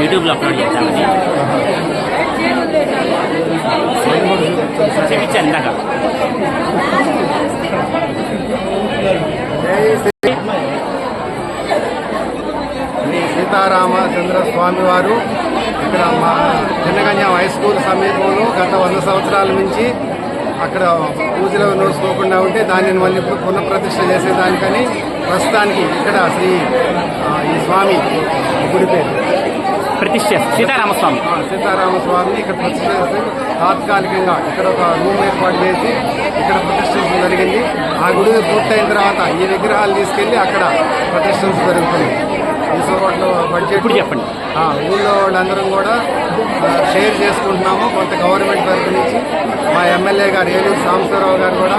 యూట్యూబ్లో అప్లోడ్ చూపించాను ఇందాక సీతారామచంద్ర స్వామి వారు ఇక్కడ మా చిన్నగంజ హై స్కూల్ సమీపంలో గత వంద సంవత్సరాల నుంచి అక్కడ పూజలు నోసుకోకుండా ఉంటే దానిని మళ్ళీ ఇప్పుడు పునఃప్రతిష్ఠ చేసేదానికని ప్రస్తుతానికి ఇక్కడ శ్రీ ఈ స్వామి గుడి పేరు. ప్రతిష్ఠ సీతారామస్వామి ఆ, సీతారామ స్వామిని ఇక్కడ ప్రతిష్ఠ చేస్తే తాత్కాలికంగా ఇక్కడ ఒక రూమ్ ఏర్పాటు చేసి ఇక్కడ ప్రతిష్ఠించడం జరిగింది. ఆ గుడి పూర్తయిన తర్వాత ఈ విగ్రహాలు తీసుకెళ్ళి అక్కడ ప్రతిష్ఠించడం జరుగుతుంది. ఈ సోపట్లో బడ్జెట్ ఇప్పుడు చెప్పండి. ఊళ్ళో వాళ్ళందరం కూడా షేర్ చేసుకుంటున్నాము. కొంత గవర్నమెంట్ తరఫు నుంచి మా ఎమ్మెల్యే గారు ఏలూరు సాంబశివరావు గారు కూడా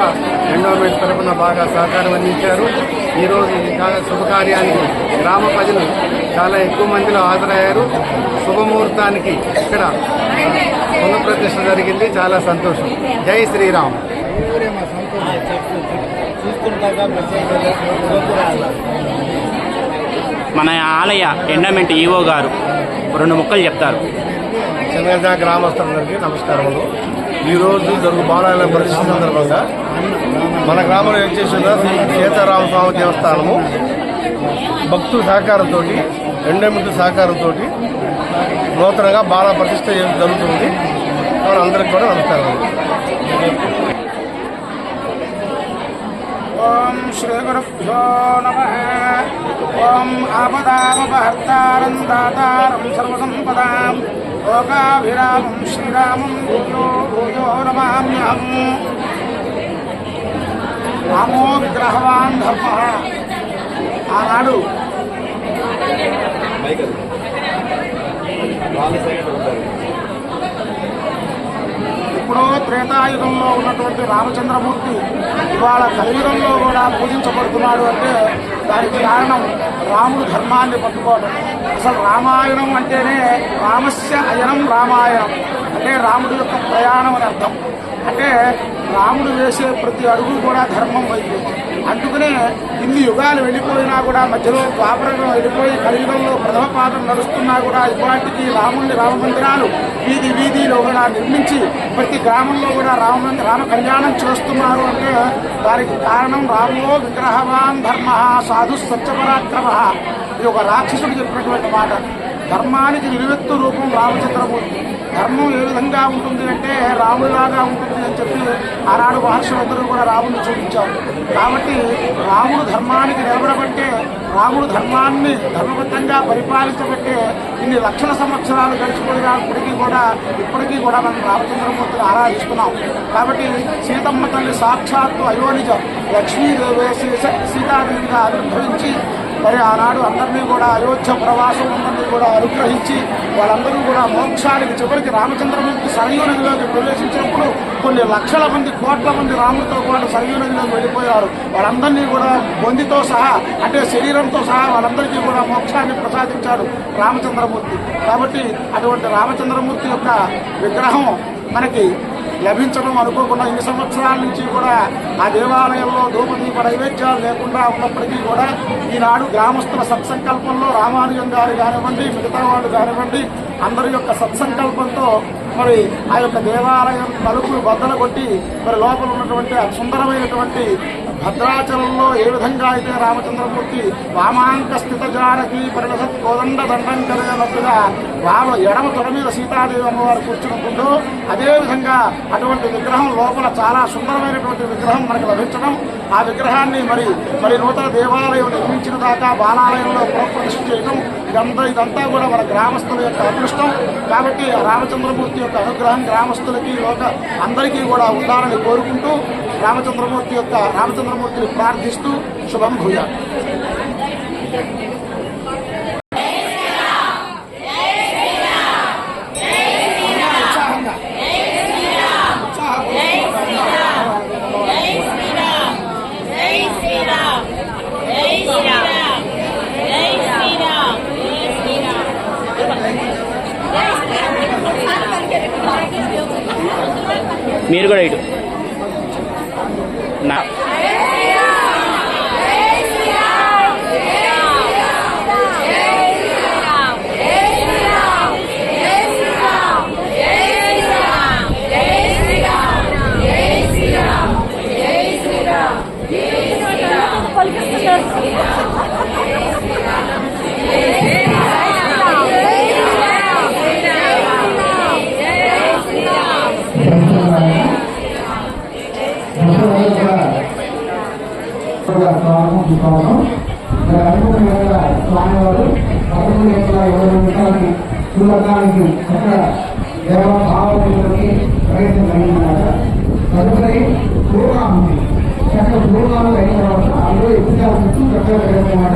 ఎండోమెంట్ తరఫున బాగా సహకారం అందించారు. ఈరోజు ఈ శుభకార్యానికి గ్రామ ప్రజలు చాలా ఎక్కువ మందిలో హాజరయ్యారు. శుభముహూర్తానికి ఇక్కడ పునఃప్రతిష్ఠ జరిగింది. చాలా సంతోషం. జై శ్రీరామ్. మన ఆలయ ఎండమెంట్ ఈవో గారు రెండు ముక్కలు చెప్తారు. చిన్నగజ గ్రామస్తులందరికీ నమస్కారములు. ఈరోజు జరుగు బాలాలయ ప్రతిష్ట సందర్భంగా మన గ్రామంలో ఏం చేసిందో శ్రీ సీతారామస్వామి దేవస్థానము భక్తుల సహకారంతో ఎండమిటి సహకారంతో నూతనంగా బాల ప్రతిష్ట జరుగుతుంది కావున అందరికి కూడా నమస్కారం. ఓం శ్రీ గురుభ్యో నమ. ఓం ఆపదామపహర్తారం దాతారం సర్వసంపదాం. లోకాభిరామం శ్రీరామం భూయో భూయో నమామ్యహం. రామో విగ్రహవాన్ ధర్మ. ఆనాడు ఎప్పుడో త్రేతాయుగంలో ఉన్నటువంటి రామచంద్రమూర్తి ఇవాళ కలియుగంలో కూడా పూజించబడుతున్నాడు అంటే దానికి కారణం రాముడు ధర్మాన్ని పట్టుకోవడం అసలు రామాయణం అంటేనే రామస్య అయనం రామాయణం. అంటే రాముడి యొక్క ప్రయాణం అని అర్థం. అంటే రాముడు వేసే ప్రతి అడుగు కూడా ధర్మం వైపు. అందుకనే ఇన్ని యుగాలు వెళ్ళిపోయినా కూడా మధ్యలో ద్వాపరగం వెళ్ళిపోయి కలియుగంలో ప్రథమ పాదం నడుస్తున్నా కూడా ఇప్పటికీ రాముని రామ మందిరాలు వీధి వీధిలో కూడా నిర్మించి ప్రతి గ్రామంలో కూడా రామ రామ కళ్యాణం చేస్తున్నారు అంటే దానికి కారణం రాములో విగ్రహవాన్ ధర్మ సాధు సత్యపరాక్రమ ఇది ఒక రాక్షసుడు చెప్పినటువంటి మాట. ధర్మానికి నిలువెత్తు రూపం రామచంద్రమూర్తి ధర్మం ఏ విధంగా ఉంటుంది అంటే రాముడిలాగా ఉంటుంది అని చెప్పి ఆనాడు మహర్షులందరూ కూడా రాముడిని చూపించారు. కాబట్టి రాముడు ధర్మానికి నిలబడబట్టే రాముడు ధర్మాన్ని ధర్మబద్ధంగా పరిపాలించబట్టే ఇన్ని లక్షల సంవత్సరాలు గడిచిపోయినప్పటికీ కూడా ఇప్పటికీ కూడా మనం రామచంద్రమూర్తిని ఆరాధిస్తున్నాం. కాబట్టి సీతమ్మ తల్లి సాక్షాత్తు అయోనిజం లక్ష్మీదేవి సీతాదేవిగా ఆవిర్భవించి మరి ఆనాడు అందరినీ కూడా అయోధ్య ప్రవాసం అందరినీ కూడా అనుగ్రహించి వాళ్ళందరూ కూడా మోక్షానికి చివరికి రామచంద్రమూర్తి సరయూ నదిలోకి ప్రవేశించినప్పుడు కొన్ని లక్షల మంది కోట్ల మంది రాముడితో పాటు సరయూ నదిలోకి వెళ్ళిపోయారు. వాళ్ళందరినీ కూడా బొందితో సహా అంటే శరీరంతో సహా వాళ్ళందరికీ కూడా మోక్షాన్ని ప్రసాదించాడు రామచంద్రమూర్తి. కాబట్టి అటువంటి రామచంద్రమూర్తి యొక్క విగ్రహం మనకి లభించడం అనుకోకుండా ఇన్ని సంవత్సరాల నుంచి కూడా ఆ దేవాలయంలో ధూపదీప నైవేద్యాలు లేకుండా ఉన్నప్పటికీ కూడా ఈనాడు గ్రామస్తుల సత్సంకల్పంలో రామానుజం గారు కానివ్వండి మిగతా వాళ్ళు కానివ్వండి అందరి యొక్క సత్సంకల్పంతో మరి ఆ యొక్క దేవాలయం తలుపులు బద్దలు కొట్టి మరి లోపల ఉన్నటువంటి సుందరమైనటువంటి భద్రాచలంలో ఏ విధంగా అయితే రామచంద్రమూర్తి వామాంక స్థిత జానకి పరిణసత్ కోదండ దండం కలిగినట్టుగా వామ ఎడమ తొడ మీద సీతాదేవి అమ్మవారు కూర్చుంటుందో అదేవిధంగా అటువంటి విగ్రహం లోపల చాలా సుందరమైనటువంటి విగ్రహం మనకు లభించడం ఆ విగ్రహాన్ని మరి మరి నూతన దేవాలయం నిర్మించిన దాకా బాలాలయంలో పునఃప్రతిష్ఠ చేయడం ఇదంతా ఇదంతా కూడా మన గ్రామస్తుల యొక్క అదృష్టం. కాబట్టి రామచంద్రమూర్తి యొక్క అనుగ్రహం గ్రామస్తులకి లోక అందరికీ కూడా ఉండాలని కోరుకుంటూ రామచంద్రమూర్తి యొక్క రామచంద్రమూర్తిని ప్రార్థిస్తూ శుభం భూయా ఉత్సాహంగా జై శ్రీరామ్ జై శ్రీరామ్ జై శ్రీరామ్ జై శ్రీరామ్ మీరు కూడా ఇటు నా Yeah. పదకొండు ఎకరాల ఇరవై నిమిషాలకి సూర్యకానికి చక్కగా దేవభావంలోకి ప్రవేశం కలిగిందన్నమాట తదుపరి ప్రోగ్రాం ఉంది చక్కగా ప్రోగ్రాం అయిన తర్వాత అందులో ఎక్కువ చుట్టూ చక్కగా పెరుగుతున్నమాట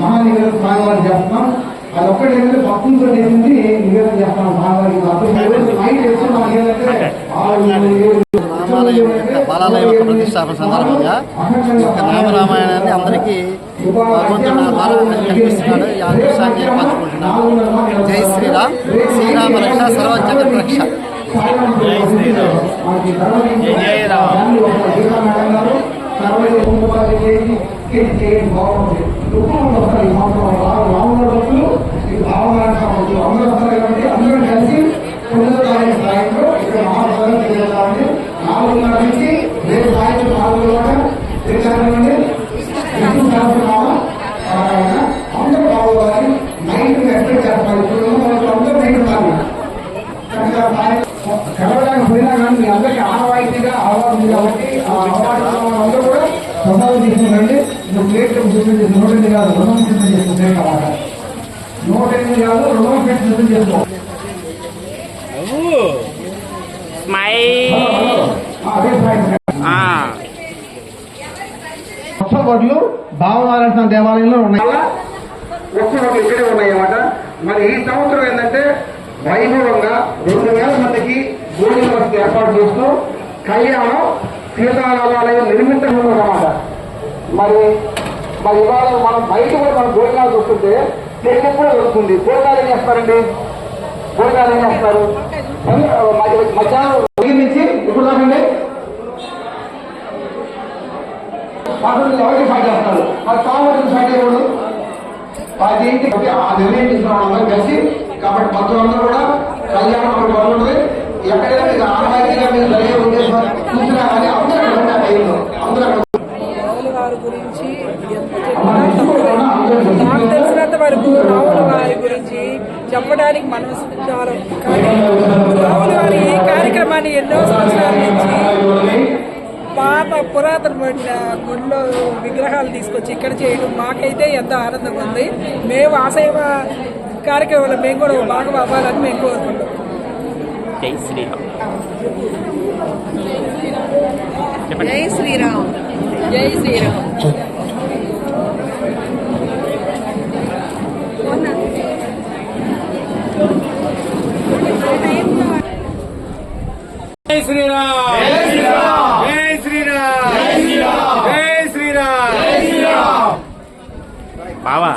మహానివేదన స్వామివారు చేస్తున్నాం అది ఒక్కటి ఏంటంటే భక్తులతో చేసింది నివేదన చేస్తాం స్వామివారికి మాత్రం నైట్ వేస్తున్నాం ఏంటంటే ఆరు ఏడు రామాలయం యొక్క ప్రతిష్టాపన సందర్భంగా ఈ నామరామాయణాన్ని అందరికీ భగవంతుడు నా ద్వారా కల్పిస్తున్నాడు ఈ ఆదేశాన్ని నేను జై శ్రీరామ్. శ్రీరామ రక్ష సర్వజగత్ రక్ష. నాలుగున్నర నుంచి సాయంత్రం నాలుగు గంటల అందరూ బాగోవాలి నైట్ ఎక్కడ చేస్తారు ఇప్పుడు మనకు అందరూ నైట్ కాదు కలవడానికి పోయినా కానీ మీ అందరికీ ఆనవాయితీగా అలవాటు ఉంది కాబట్టి ఆ అలవాటు వాళ్ళందరూ కూడా ప్రసాదం సిద్ధం చేసి నూట ఎనిమిది కాదు రుణం సిద్ధం చేస్తుంది అన్నమాట నూట ఎనిమిది కాదు రుణం ప్లేట్ సిద్ధం చేసుకో స్మైల్. అదే పాయింట్ ఆ, కొత్తగొడ్లు భావనారాయణ దేవాలయంలో ఉన్నాయి. ఒక్కొక్కటి ఇక్కడే ఉన్నాయి అన్నమాట మరి ఈ సంవత్సరం ఏంటంటే వైభవంగా రెండు వేల మందికి భోజన వసతి ఏర్పాటు చేస్తూ కళ్యాణం సీతారామాలయం నిర్మించడం మరి మరి ఇవాళ మనం బయట కూడా మనం భోజనాలు చూస్తుంటే తెలుగు కూడా దొరుకుతుంది భోజనాలు ఏం చేస్తారండి? భోజనాలు ఏం చేస్తారు? మధ్యాహ్నం ఉదయం నుంచి ఇప్పుడు దాకండి పాటలు ఎవరికి ఫైట్ చేస్తారు? మరి కాంగ్రెస్ ఫైట్ చేయకూడదు. అది ఏంటి? ఆ నిర్ణయం తీసుకున్నాం అందరం కలిసి కాబట్టి మొత్తం అందరూ కూడా కళ్యాణం ఒకటి బాగుంటుంది ఎక్కడైనా మీకు మీరు జరిగే ఉద్దేశం చూసినా కానీ అందరూ అక్కడ టైంలో అందరూ అక్కడ వారి గురించి ఎంత చెప్పినా నాకు తెలిసినంత వరకు రావుల వారి గురించి చెప్పడానికి మనం చాలా కానీ రాముల వారి ఈ కార్యక్రమాన్ని ఎన్నో సంవత్సరాల నుంచి పాత పురాతనమైన గుడిలో విగ్రహాలు తీసుకొచ్చి ఇక్కడ చేయడం మాకైతే ఎంత ఆనందంగా ఉంది. మేము ఆశయ కార్యక్రమంలో మేము కూడా భాగం అవ్వాలని మేము కోరుకుంటాం జై శ్రీరామ్. జై శ్రీరామ్. జై శ్రీరామ్. జై శ్రీరామ్. జై శ్రీరామ్. జై శ్రీరామ్. జై శ్రీరామ్. బావా.